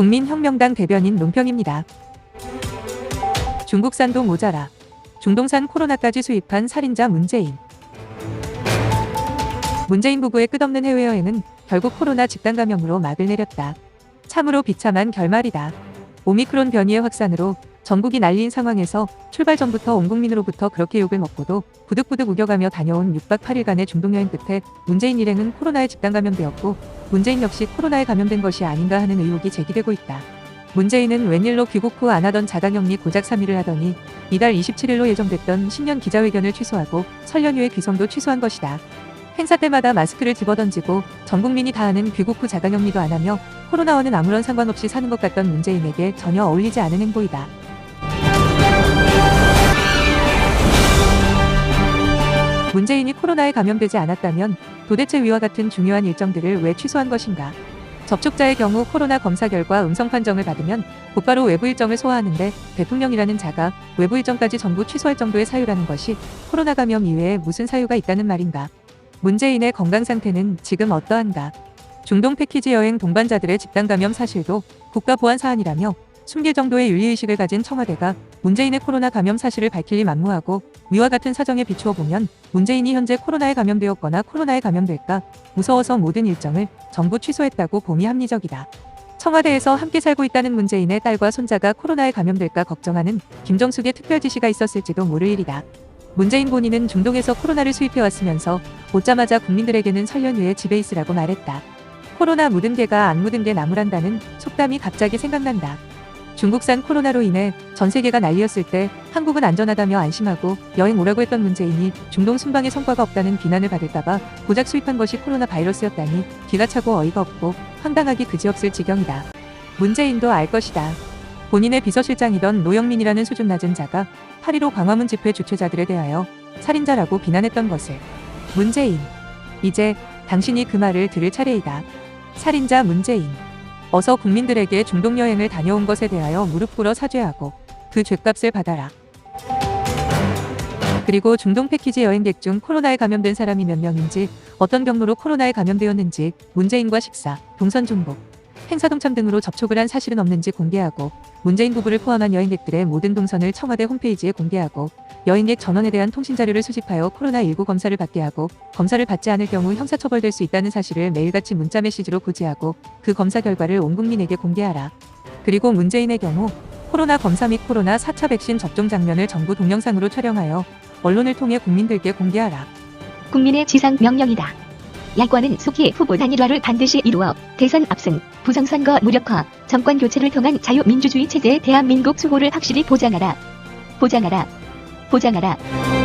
국민혁명당 대변인 논평입니다. 중국산도 모자라. 중동산 코로나까지 수입한 살인자 문재인. 문재인 부부의 끝없는 해외여행은 결국 코로나 집단 감염으로 막을 내렸다. 참으로 비참한 결말이다. 오미크론 변이의 확산으로 전국이 난리인 상황에서 출발 전부터 온 국민으로부터 그렇게 욕을 먹고도 부득부득 우겨가며 다녀온 6박 8일간의 중동여행 끝에 문재인 일행은 코로나에 집단 감염되었고 문재인 역시 코로나에 감염된 것이 아닌가 하는 의혹이 제기되고 있다. 문재인은 웬일로 귀국 후 안 하던 자가격리 고작 3일을 하더니 이달 27일로 예정됐던 신년 기자회견을 취소하고 설 연휴의 귀성도 취소한 것이다. 행사 때마다 마스크를 집어던지고 전 국민이 다 하는 귀국 후 자가격리도 안 하며 코로나와는 아무런 상관없이 사는 것 같던 문재인에게 전혀 어울리지 않은 행보이다. 문재인이 코로나에 감염되지 않았다면 도대체 위와 같은 중요한 일정들을 왜 취소한 것인가? 접촉자의 경우 코로나 검사 결과 음성 판정을 받으면 곧바로 외부 일정을 소화하는데 대통령이라는 자가 외부 일정까지 전부 취소할 정도의 사유라는 것이 코로나 감염 이외에 무슨 사유가 있다는 말인가? 문재인의 건강 상태는 지금 어떠한가? 중동 패키지 여행 동반자들의 집단 감염 사실도 국가 보안 사안이라며 숨길 정도의 윤리의식을 가진 청와대가 문재인의 코로나 감염 사실을 밝힐리 만무하고 위와 같은 사정에 비추어 보면 문재인이 현재 코로나에 감염되었거나 코로나에 감염될까 무서워서 모든 일정을 전부 취소했다고 봄이 합리적이다. 청와대에서 함께 살고 있다는 문재인의 딸과 손자가 코로나에 감염될까 걱정하는 김정숙의 특별 지시가 있었을지도 모를 일이다. 문재인 본인은 중동에서 코로나를 수입해왔으면서 오자마자 국민들에게는 설 연휴에 집에 있으라고 말했다. 코로나 묻은 개가 안 묻은 게 나무란다는 속담이 갑자기 생각난다. 중국산 코로나로 인해 전 세계가 난리였을 때 한국은 안전하다며 안심하고 여행 오라고 했던 문재인이 중동 순방에 성과가 없다는 비난을 받을까봐 고작 수입한 것이 코로나 바이러스였다니 기가 차고 어이가 없고 황당하기 그지없을 지경이다. 문재인도 알 것이다. 본인의 비서실장이던 노영민이라는 수준 낮은 자가 8.15 광화문 집회 주최자들에 대하여 살인자라고 비난했던 것을 문재인 이제 당신이 그 말을 들을 차례이다. 살인자 문재인 어서 국민들에게 중동 여행을 다녀온 것에 대하여 무릎 꿇어 사죄하고 그 죄값을 받아라. 그리고 중동 패키지 여행객 중 코로나에 감염된 사람이 몇 명인지 어떤 경로로 코로나에 감염되었는지 문재인과 식사, 동선 중복, 행사 동참 등으로 접촉을 한 사실은 없는지 공개하고 문재인 부부를 포함한 여행객들의 모든 동선을 청와대 홈페이지에 공개하고 여행객 전원에 대한 통신 자료를 수집하여 코로나19 검사를 받게 하고 검사를 받지 않을 경우 형사처벌될 수 있다는 사실을 매일같이 문자 메시지로 고지하고 그 검사 결과를 온 국민에게 공개하라. 그리고 문재인의 경우 코로나 검사 및 코로나 4차 백신 접종 장면을 정부 동영상으로 촬영하여 언론을 통해 국민들께 공개하라. 국민의 지상 명령이다. 야권은 속히 후보 단일화를 반드시 이루어 대선 압승, 부정선거 무력화, 정권 교체를 통한 자유민주주의 체제의 대한민국 수호를 확실히 보장하라. 보장하라. 보장하라.